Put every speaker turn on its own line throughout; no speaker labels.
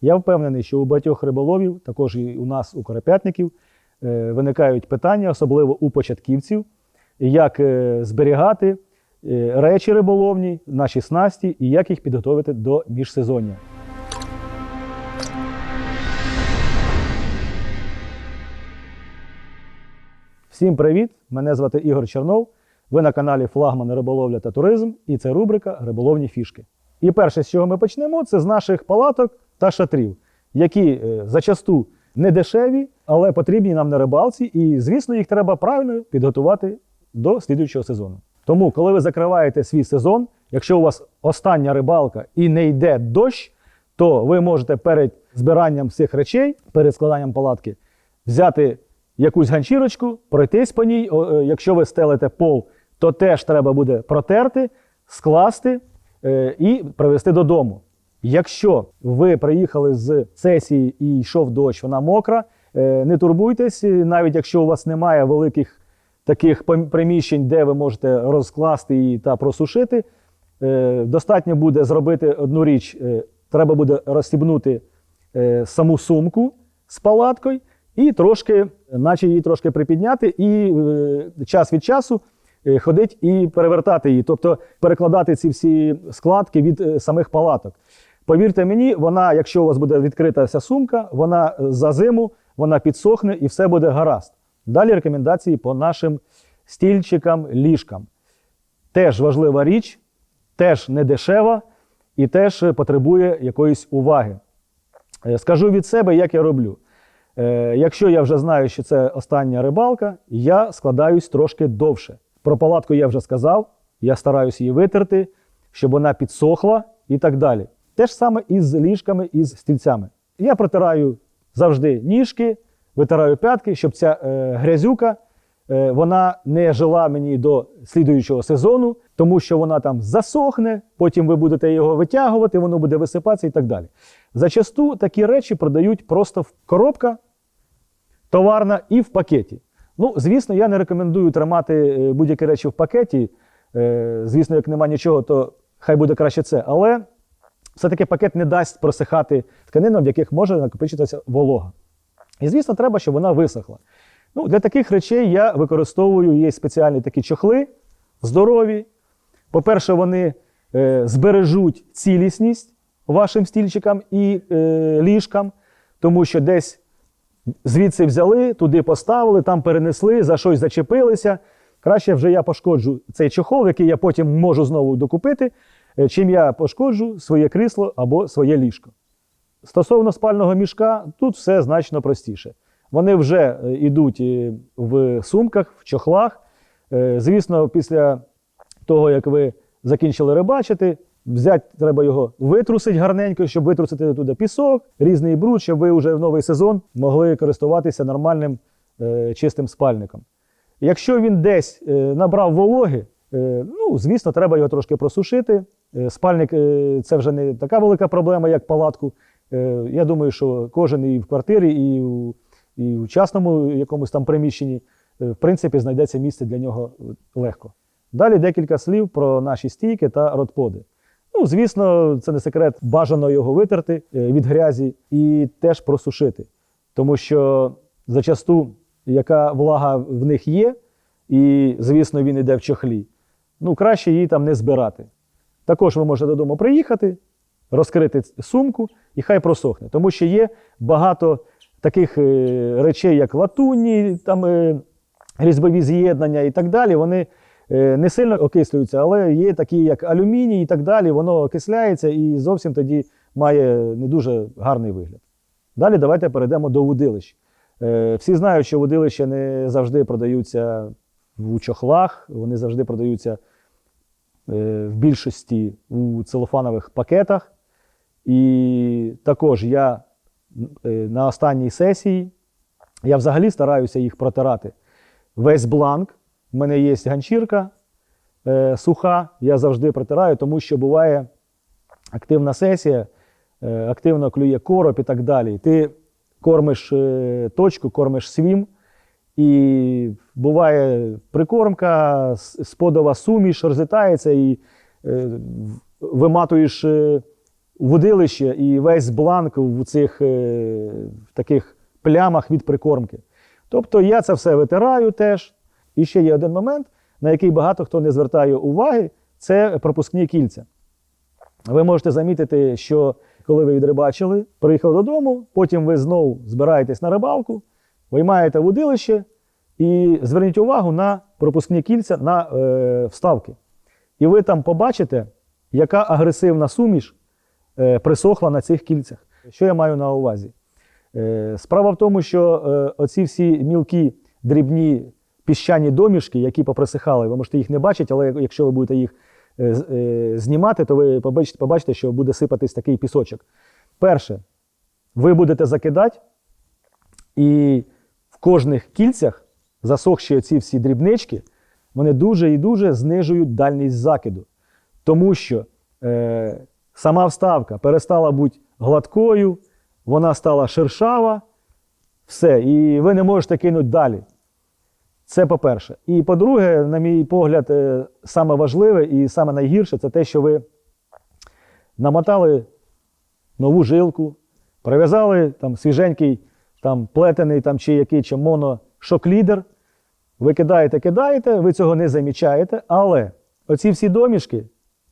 Я впевнений, що у багатьох риболовів, також і у нас, у коропятників, е, виникають питання, особливо у початківців, як е, зберігати е, речі риболовні, наші снасті і як їх підготовити до міжсезоння. Всім привіт! Мене звати Ігор Чернов. Ви на каналі Флагман Риболовля та туризм, і це рубрика Риболовні фішки. І перше, з чого ми почнемо, це з наших палаток та шатрів, які е, зачасту не дешеві, але потрібні нам на рибалці, і, звісно, їх треба правильно підготувати до слідуючого сезону. Тому, коли ви закриваєте свій сезон, якщо у вас остання рибалка і не йде дощ, то ви можете перед збиранням всіх речей, перед складанням палатки, взяти якусь ганчірочку, пройтись по ній. Е, Якщо ви стелите пол, то теж треба буде протерти, скласти е, і привезти додому. Якщо ви приїхали з сесії і йшов дощ, вона мокра, е, не турбуйтесь, навіть якщо у вас немає великих таких приміщень, де ви можете розкласти її та просушити, е, достатньо буде зробити одну річ. е, Треба буде розстібнути саму сумку з палаткою і трошки, наче її трошки припідняти, і час від часу ходить і перевертати її, тобто перекладати ці всі складки від самих палаток. Повірте мені, вона, якщо у вас буде відкрита ця сумка, вона е, за зиму вона підсохне і все буде гаразд. Далі рекомендації по нашим стільчикам, ліжкам. Теж важлива річ, теж не дешева і теж е, потребує якоїсь уваги. Е, Скажу від себе, як я роблю. Якщо я вже знаю, що це остання рибалка, я складаюсь трошки довше. Про палатку я вже сказав, я стараюсь її витерти, щоб вона підсохла і так далі. Те ж саме і з ліжками, і з стільцями. Я протираю завжди ніжки, витираю п'ятки, щоб ця е, грязюка е, вона не жила мені до слідуючого сезону, тому що вона там засохне, потім ви будете його витягувати, воно буде висипатися і так далі. Зачасту такі речі продають просто в коробка товарна і в пакеті. Ну, звісно, я не рекомендую тримати е, будь-які речі в пакеті. Е, Звісно, як нема нічого, то хай буде краще це. Але все-таки пакет не дасть просихати тканинам, в яких може накопичитися волога. І, звісно, треба, щоб вона висохла. Ну, для таких речей я використовую є спеціальні такі чохли, здорові. По-перше, вони е, збережуть цілісність вашим стільчикам і е, ліжкам, тому що десь звідси взяли, туди поставили, там перенесли, за щось зачепилися. Краще вже я пошкоджу цей чохол, який я потім можу знову докупити, чим я пошкоджу своє крісло або своє ліжко. Стосовно спального мішка, тут все значно простіше. Вони вже е, йдуть е, в сумках, в чохлах. Е, Звісно, після того, як ви закінчили рибачити, взяти треба його витрусити гарненько, щоб витрусити туди пісок, різний бруд, щоб ви вже в новий сезон могли користуватися нормальним е, чистим спальником. Якщо він десь е, набрав вологи, е, ну, звісно, треба його трошки просушити. Е, спальник е, це вже не така велика проблема, як палатку. Е, я думаю, що кожен і в квартирі, і у, і у частному якомусь там приміщенні, в принципі, знайдеться місце для нього легко. Далі декілька слів про наші стійки та родподи. Ну, звісно, це не секрет, бажано його витерти від грязі і теж просушити. Тому що зачасту, яка влага в них є, і, звісно, він іде в чохлі, ну, краще її там не збирати. Також ви можете додому приїхати, розкрити сумку і хай просохне. Тому що є багато таких е, речей, як латунні, там, е, різьбові з'єднання і так далі. Вони е, не сильно окислюються, але є такі, як алюміній і так далі, воно окисляється і зовсім тоді має не дуже гарний вигляд. Далі давайте перейдемо до вудилищ. Всі знають, що вудилища не завжди продаються в чохлах, вони завжди продаються в більшості у целофанових пакетах. І також я е, на останній сесії я взагалі стараюся їх протирати. Весь бланк. У мене є ганчірка е, суха, я завжди протираю, тому що буває активна сесія, е, активно клює короб і так далі. Ти кормиш е, точку, кормиш свім, і буває прикормка, сподова суміш розлітається і е, виматуєш е, вудилище і весь бланк в цих е, таких плямах від прикормки. Тобто я це все витираю теж. І ще є один момент, на який багато хто не звертає уваги, це пропускні кільця. Ви можете замітити, що коли ви відрибачили, приїхали додому, потім ви знову збираєтесь на рибалку, виймаєте вудилище і зверніть увагу на пропускні кільця на е, вставки. І ви там побачите, яка агресивна суміш е, присохла на цих кільцях. Що я маю на увазі? Е, справа в тому, що е, оці всі мілкі дрібні піщані домішки, які поприсихали, ви можете їх не бачити, але якщо ви будете їх е, е, знімати, то ви побачите, побачите, що буде сипатись такий пісочок. Перше, ви будете закидати, і кожних кільцях засохші оці всі дрібнички, вони дуже і дуже знижують дальність закиду. Тому що е, сама вставка перестала бути гладкою, вона стала шершава, все, і ви не можете кинути далі. Це по-перше. І по-друге, на мій погляд, е, саме важливе і саме найгірше це те, що ви намотали нову жилку, прив'язали там свіженький там, плетений там, чи який чи моно шок-лідер. Ви кидаєте, кидаєте, ви цього не замічаєте, але оці всі домішки,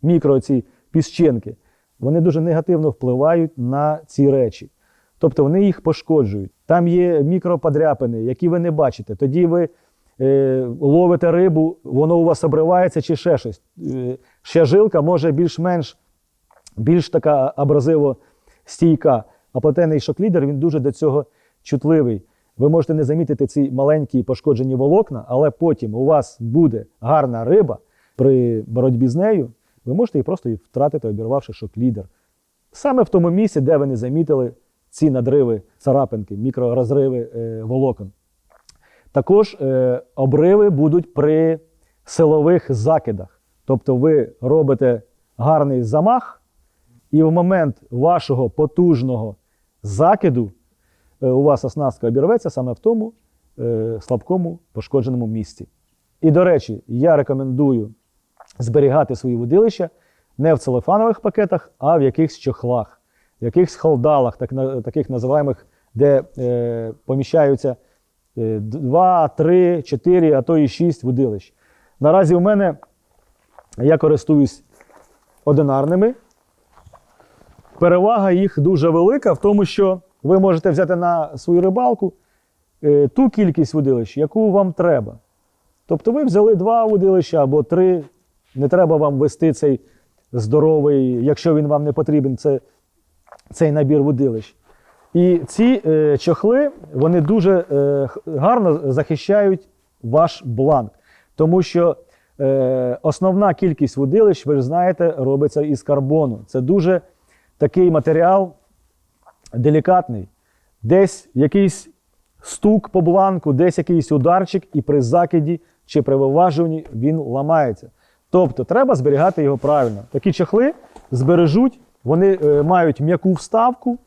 мікро ці піщинки, вони дуже негативно впливають на ці речі. Тобто вони їх пошкоджують. Там є мікроподряпини, які ви не бачите. Тоді ви е, ловите рибу, воно у вас обривається чи ще щось. Е, ще жилка може більш-менш більш така абразиво стійка. А плетений шоклідер він дуже до цього чутливий. Ви можете не замітити ці маленькі пошкоджені волокна, але потім у вас буде гарна риба при боротьбі з нею. Ви можете її просто втратити, обірвавши шоклідер. Саме в тому місці, де ви не замітили ці надриви, царапинки, мікророзриви е, волокон. Також е, обриви будуть при силових закидах. Тобто ви робите гарний замах, і в момент вашого потужного закиду у вас оснастка обірветься саме в тому е, слабкому пошкодженому місці. І, до речі, я рекомендую зберігати свої водилища не в целофанових пакетах, а в якихось чохлах, в якихось халдалах, так, таких називаємих, де е, поміщаються 2, 3, 4, а то і 6 водилищ. Наразі у мене я користуюсь одинарними. Перевага їх дуже велика в тому, що ви можете взяти на свою рибалку е, ту кількість водилищ, яку вам треба. Тобто ви взяли два водилища або три. Не треба вам вести цей здоровий, якщо він вам не потрібен, це, цей набір водилищ. І ці е, чохли вони дуже е, гарно захищають ваш бланк. Тому що е, основна кількість водилищ, ви ж знаєте, робиться із карбону. Це дуже такий матеріал делікатний. Десь якийсь стук по бланку, десь якийсь ударчик, і при закиді чи при виважуванні він ламається. Тобто треба зберігати його правильно. Такі чохли збережуть, вони е, мають м'яку вставку,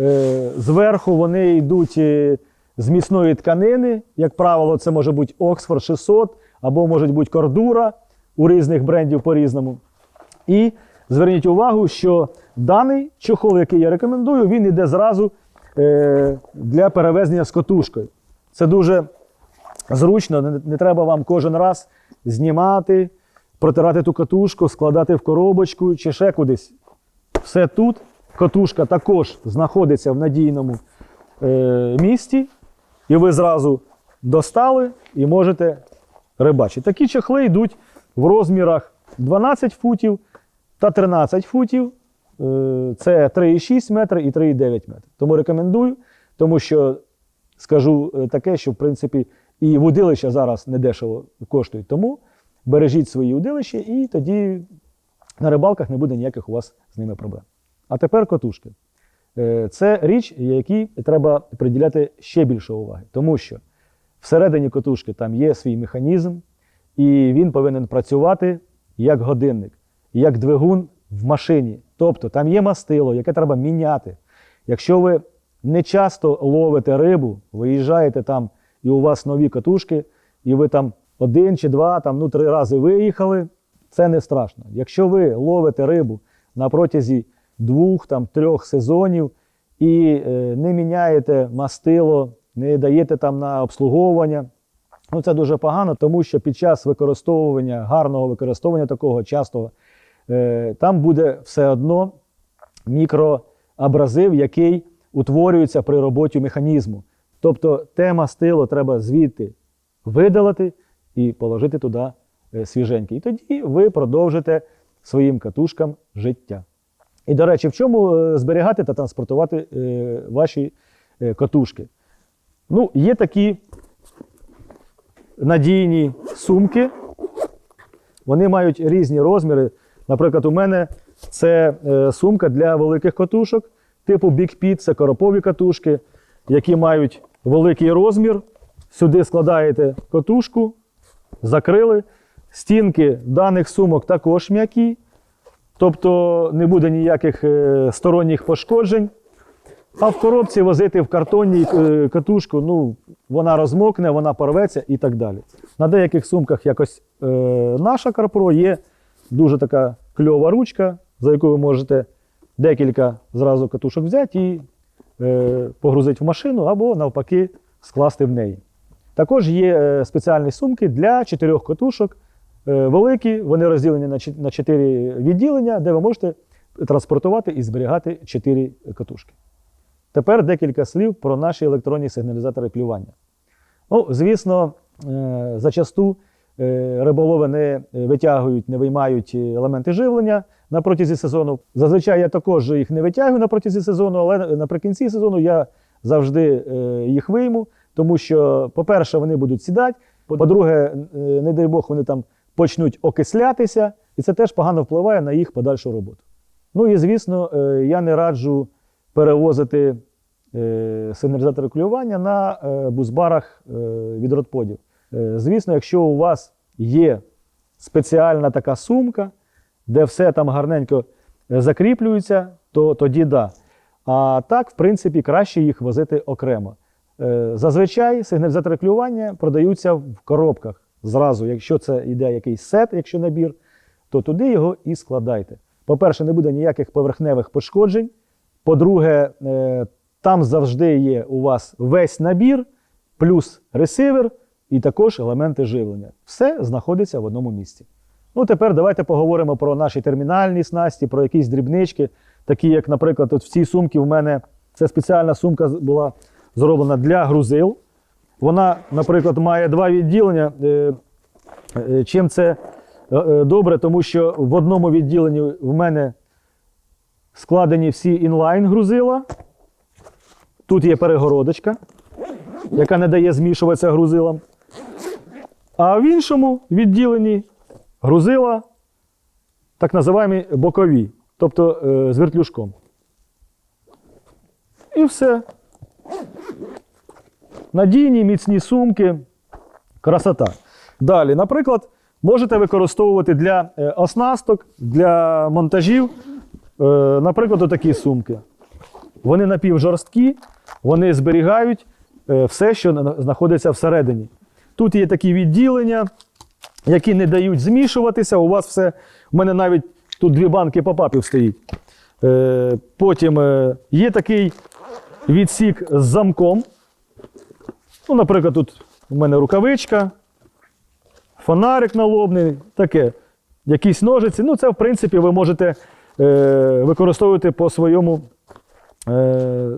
е, зверху вони йдуть е, з міцної тканини. Як правило, це може бути Oxford 600 або може бути кордура у різних брендів по-різному. І зверніть увагу, що даний чохол, який я рекомендую, він йде зразу е, для перевезення з котушкою. Це дуже зручно, не, треба вам кожен раз знімати, протирати ту катушку, складати в коробочку чи ще кудись. Все тут. Катушка також знаходиться в надійному е, місці, і ви зразу достали і можете рибачити. Такі чохли йдуть в розмірах 12 футів та 13 футів. Е, Це 3,6 метри і 3,9 метри. Тому рекомендую, тому що скажу е, таке, що в принципі і водилища зараз недешево коштують. Тому бережіть свої удилища, і тоді на рибалках не буде ніяких у вас з ними проблем. А тепер котушки. Е, Це річ, якій треба приділяти ще більше уваги, тому що всередині котушки там є свій механізм, і він повинен працювати як годинник, як двигун в машині. Тобто там є мастило, яке треба міняти. Якщо ви не часто ловите рибу, виїжджаєте там, і у вас нові катушки, і ви там один чи два, там, ну, три рази виїхали, це не страшно. Якщо ви ловите рибу на протязі двох, там, трьох сезонів і е, не міняєте мастило, не даєте там на обслуговування. Ну, це дуже погано, тому що під час використовування, гарного використовування такого частого, там буде все одно мікроабразив, який утворюється при роботі механізму. Тобто те мастило треба звідти видалити і положити туди е, свіженьке. І тоді ви продовжите своїм катушкам життя. І, до речі, в чому е, зберігати та транспортувати е, ваші е, катушки? Ну, є такі надійні сумки. Вони мають різні розміри. Наприклад, у мене це е, сумка для великих катушок, типу Pit, це коропові катушки, які мають великий розмір. Сюди складаєте катушку, закрили. Стінки даних сумок також м'які, тобто не буде ніяких е, сторонніх пошкоджень. А в коробці возити в картонній е, катушку, ну, вона розмокне, вона порветься і так далі. На деяких сумках якось е, наша Карпро є дуже така кльова ручка, за яку ви можете декілька зразу катушок взяти і е, погрузити в машину або навпаки скласти в неї. Також є е, спеціальні сумки для чотирьох катушок. Е, великі, вони розділені на чотири відділення, де ви можете транспортувати і зберігати чотири катушки. Тепер декілька слів про наші електронні сигналізатори клювання. Ну, звісно, е, зачасту риболови не витягують, не виймають елементи живлення на протязі сезону. Зазвичай я також їх не витягую на протязі сезону, але наприкінці сезону я завжди е, їх вийму, тому що, по-перше, вони будуть сідати. По-друге, е, не дай Бог, вони там почнуть окислятися, і це теж погано впливає на їх подальшу роботу. Ну і звісно, е, я не раджу перевозити е, сигналізатори клювання на е, бузбарах е, від родподів. Е, Звісно, якщо у вас є спеціальна така сумка, де все там гарненько е, закріплюється, то тоді да. А так, в принципі, краще їх возити окремо. Е, Зазвичай сигналізатори клювання продаються в коробках зразу. Якщо це йде якийсь сет, якщо набір, то туди його і складайте. По-перше, не буде ніяких поверхневих пошкоджень. По-друге, там завжди є у вас весь набір, плюс ресивер і також елементи живлення. Все знаходиться в одному місці. Ну, тепер давайте поговоримо про наші термінальні снасті, про якісь дрібнички, такі як, наприклад, от в цій сумці в мене це спеціальна сумка була зроблена для грузил. Вона, наприклад, має два відділення. Е, е, Чим це е, добре, тому що в одному відділенні в мене складені всі інлайн грузила. Тут є перегородочка, яка не дає змішуватися грузилам. А в іншому відділенні грузила так називаємо бокові, тобто е, з вертлюжком. І все. Надійні міцні сумки. Красота. Далі, наприклад, можете використовувати для е, оснасток, для монтажів, е, наприклад, отакі сумки. Вони напівжорсткі, вони зберігають все, що знаходиться всередині. Тут є такі відділення, які не дають змішуватися. У вас все. У мене навіть тут дві банки попапів стоїть. Е, Потім е, є такий відсік з замком. Ну, наприклад, тут у мене рукавичка, фонарик налобний, таке. Якісь ножиці. Ну, це, в принципі, ви можете е, використовувати по своєму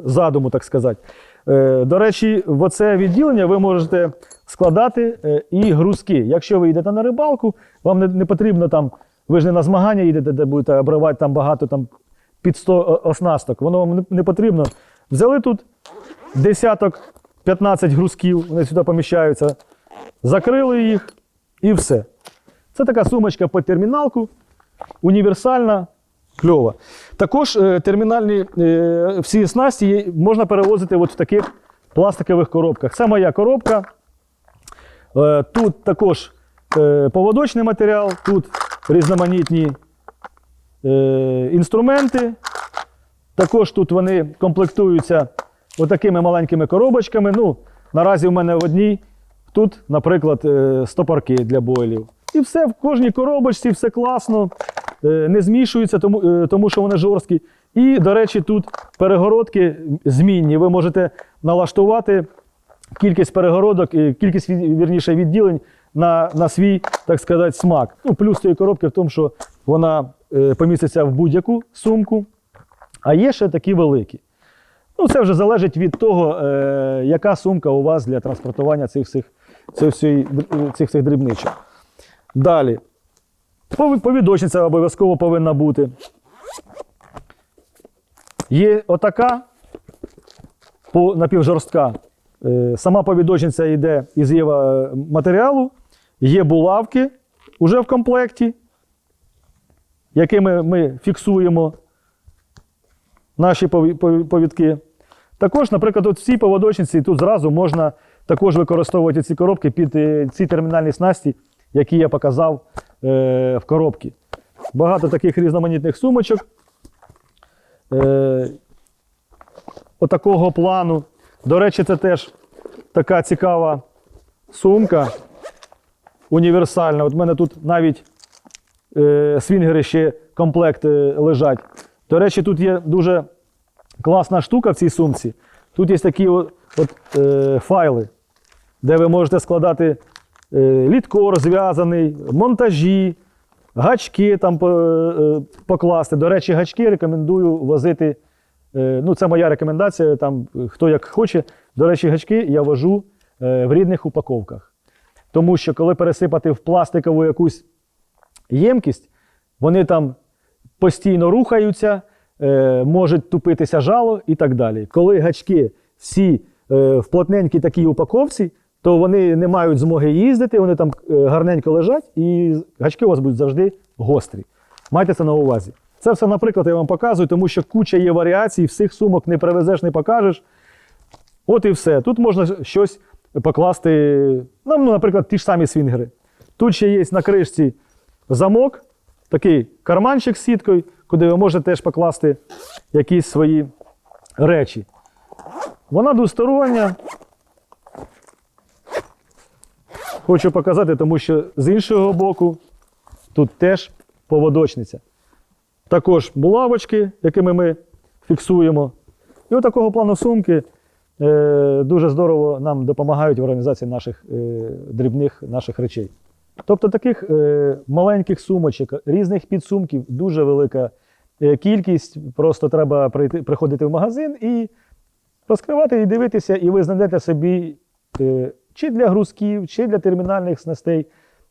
задуму, так сказати. Е, до речі, в оце відділення ви можете складати е, і грузки. Якщо ви йдете на рибалку, вам не, потрібно там, ви ж не на змагання їдете, де будете обривати там багато там, під 100 оснасток. Воно вам не, потрібно. Взяли тут десяток 15 грузків, вони сюди поміщаються, закрили їх і все. Це така сумочка під терміналку, універсальна, кльова. Також е, термінальні е, всі снасті можна перевозити от в таких пластикових коробках. Це моя коробка. Е, тут також поводочний матеріал, тут різноманітні інструменти. Також тут вони комплектуються отакими маленькими коробочками. Ну, наразі в мене в одній тут, наприклад, стопорки для бойлів. І все в кожній коробочці, все класно, не змішується, тому, е, тому що вони жорсткі. І, до речі, тут перегородки змінні. Ви можете налаштувати кількість перегородок, і кількість вірніше відділень на, на свій, так сказати, смак. Ну, плюс цієї коробки в тому, що вона е, поміститься в будь-яку сумку, а є ще такі великі. Ну, це вже залежить від того, е, яка сумка у вас для транспортування цих всіх, цих, всіх, цих всіх дрібничок. Далі. Пові- Повідочниця обов'язково повинна бути. Є отака напівжорстка. Е, Сама повідочниця йде із Єва матеріалу, є булавки вже в комплекті, якими ми фіксуємо наші пові- пові- повідки. Також, наприклад, от в цій поводочниці тут зразу можна також використовувати ці коробки під е, ці термінальні снасті, які я показав е, в коробці. Багато таких різноманітних сумочок. Е, отакого плану. До речі, це теж така цікава сумка універсальна. От в мене тут навіть е, свінгери ще комплект е, лежать. До речі, тут є дуже класна штука в цій сумці. Тут є такі от, от, е, файли, де ви можете складати е, літкор зв'язаний, монтажі, гачки там е, покласти. До речі, гачки рекомендую возити. е, ну, це моя рекомендація. Там, хто як хоче. До речі, гачки я вожу в рідних упаковках. Тому що коли пересипати в пластикову якусь ємкість, вони там постійно рухаються, можуть тупитися жало і так далі. Коли гачки всі в плотненькій такій упаковці, то вони не мають змоги їздити, вони там е, гарненько лежать, і гачки у вас будуть завжди гострі. Майте це на увазі. Це все, наприклад, я вам показую, тому що куча є варіацій, всіх сумок не привезеш, не покажеш. От і все. Тут можна щось покласти, ну, ну, наприклад, ті ж самі свінгери. Тут ще є на кришці замок, такий карманчик з сіткою, куди ви можете теж покласти якісь свої речі. Вона двостороння. Хочу показати, тому що з іншого боку тут теж поводочниця. Також булавочки, якими ми фіксуємо. І от такого плану сумки е, дуже здорово нам допомагають в організації наших е, дрібних наших речей. Тобто таких е, маленьких сумочок, різних підсумків дуже велика е, кількість. Просто треба прийти, приходити в магазин і розкривати і дивитися, і ви знайдете собі е, чи для грузків, чи для термінальних снастей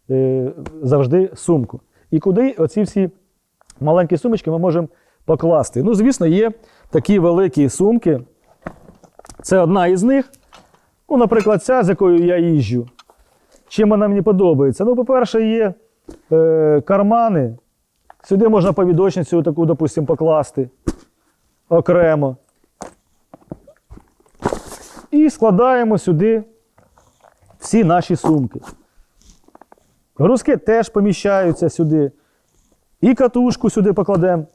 е, завжди сумку. І куди оці всі маленькі сумочки ми можемо покласти. Ну, звісно, є такі великі сумки. Це одна із них. Ну, наприклад, ця, з якою я їжджу. Чим вона мені подобається? Ну, по-перше, є е, кармани. Сюди можна повідочницю таку, допустимо, покласти окремо. І складаємо сюди всі наші сумки. Грузки теж поміщаються сюди. І катушку сюди покладемо.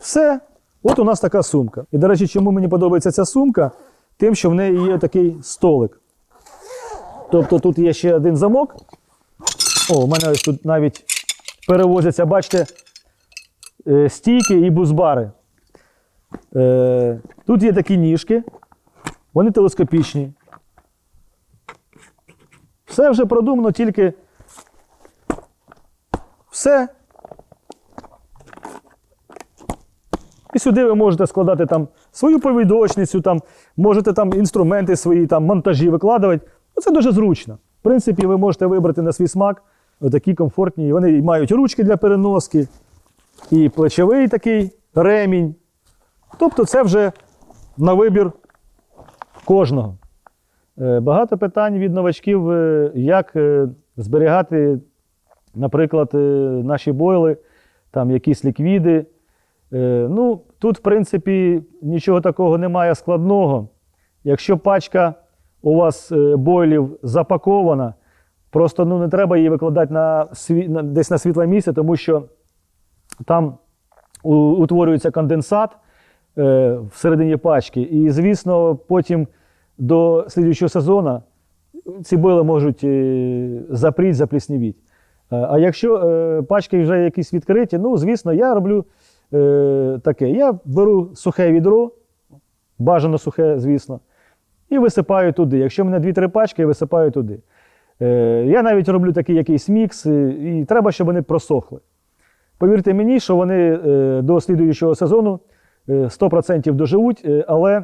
Все. От у нас така сумка. І, до речі, чому мені подобається ця сумка? Тим, що в неї є такий столик. Тобто тут є ще один замок. О, у мене ось тут навіть перевозяться, бачите, е, стійки і бузбари. Е, Тут є такі ніжки, вони телескопічні. Все вже продумано, тільки все. І сюди ви можете складати там свою повідочницю, там, можете там інструменти свої, там, монтажі викладувати. Ну, Це дуже зручно. В принципі, ви можете вибрати на свій смак такі комфортні. Вони мають ручки для переноски, і плечовий такий ремінь. Тобто це вже на вибір кожного. Е, Багато питань від новачків, е, як е, зберігати, наприклад, наші бойли, там якісь ліквіди. Ну, тут, в принципі, нічого такого немає складного. Якщо пачка у вас бойлів запакована, просто ну, не треба її викладати на десь на світле місце, тому що там утворюється конденсат всередині пачки. І, звісно, потім до слідуючого сезону ці бойли можуть е, запріть, запліснівіть. Е, А якщо е, пачки вже якісь відкриті, ну, звісно, я роблю таке. Я беру сухе відро, бажано сухе, звісно, і висипаю туди. Якщо в мене 2-3 пачки, я висипаю туди. Я навіть роблю такий якийсь мікс, і треба, щоб вони просохли. Повірте мені, що вони до слідуючого сезону е, 100% доживуть, але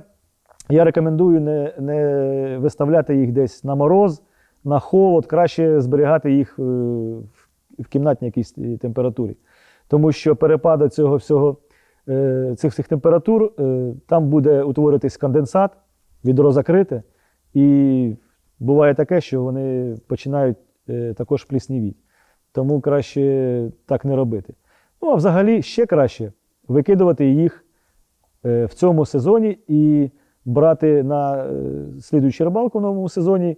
я рекомендую не, не виставляти їх десь на мороз, на холод, краще зберігати їх е, в- кімнатній якійсь температурі. Тому що перепади цього всього, е, цих всіх температур, е, там буде утворюватись конденсат, відро закрите, і буває таке, що вони починають також пліснівіти. Тому краще так не робити. Ну, а взагалі ще краще викидувати їх в цьому сезоні і брати на е, слідуючу рибалку в новому сезоні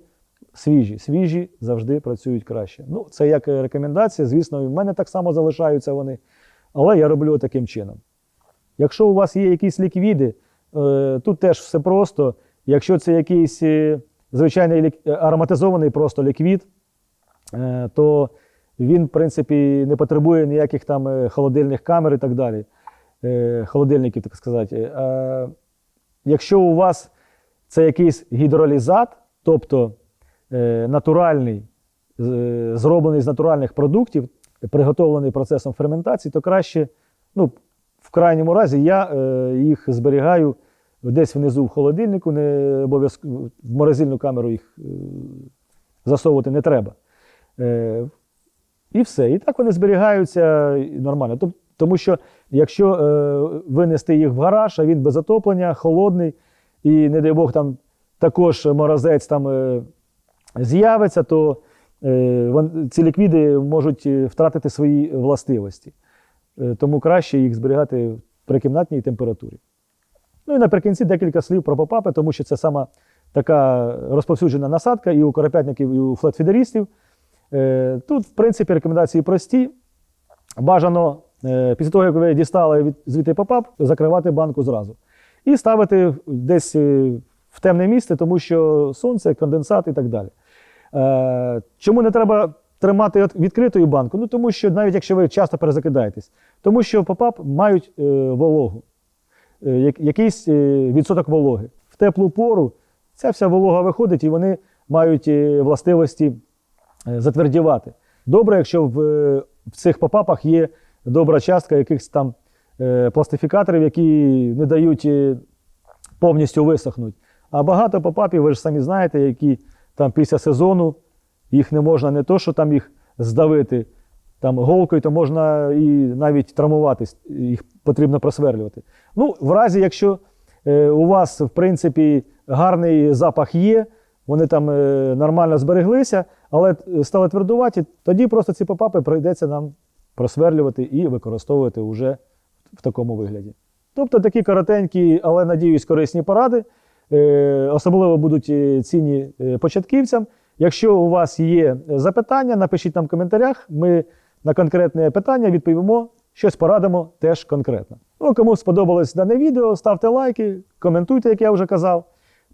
свіжі. Свіжі завжди працюють краще. Ну, це як рекомендація. Звісно, і в мене так само залишаються вони. Але я роблю таким чином. Якщо у вас є якісь ліквіди, е, тут теж все просто. Якщо це якийсь е, звичайний ароматизований просто ліквід, то він, в принципі, не потребує ніяких там холодильних камер і так далі. Холодильників, так сказати. Е, Якщо у вас це якийсь гідролізат, тобто е, натуральний, з- зроблений з натуральних продуктів, приготовлений процесом ферментації, то краще, ну, в крайньому разі, я е, їх зберігаю десь внизу в холодильнику, не обов'язково в морозильну камеру їх е, засовувати не треба. Е, і все. І так вони зберігаються нормально. Тоб- Тому що якщо е, винести їх в гараж, а він без отоплення, холодний, і, не дай Бог, там також морозець там е, з'явиться, то е, ці ліквіди можуть е, втратити свої властивості. Е, тому краще їх зберігати при кімнатній температурі. Ну і наприкінці декілька слів про попапи, тому що це сама така розповсюджена насадка і у коропятників, і у флетфідерістів. Е, Тут, в принципі, рекомендації прості. Бажано після того, як ви дістали від, звідти попап, закривати банку зразу. І ставити десь е, в темне місце, тому що сонце, конденсат і так далі. Е, Чому не треба тримати відкритою банку? Ну, тому що навіть якщо ви часто перезакидаєтесь, тому що попап мають е, вологу, е, якийсь е, відсоток вологи. В теплу пору ця вся волога виходить і вони мають е, властивості е, затвердівати. Добре, якщо е, в цих попапах є добра частка якихось там е, пластифікаторів, які не дають е, повністю висохнути. А багато попапів, ви ж самі знаєте, які там після сезону їх не можна не то, що там їх здавити там голкою, то можна і навіть травмуватись, їх потрібно просверлювати. Ну, в разі, якщо е, у вас, в принципі, гарний запах є, вони там нормально збереглися, але стали твердуваті, тоді просто ці попапи прийдеться нам просверлювати і використовувати вже в такому вигляді. Тобто такі коротенькі, але надіюсь, корисні поради. Е, Особливо будуть е, цінні е, початківцям. Якщо у вас є запитання, напишіть нам в коментарях. Ми на конкретне питання відповімо, щось порадимо теж конкретно. Ну, кому сподобалось дане відео, ставте лайки, коментуйте, як я вже казав.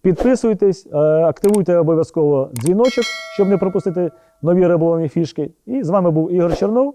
Підписуйтесь, активуйте обов'язково дзвіночок, щоб не пропустити нові риболовні фішки. І з вами був Ігор Чернов.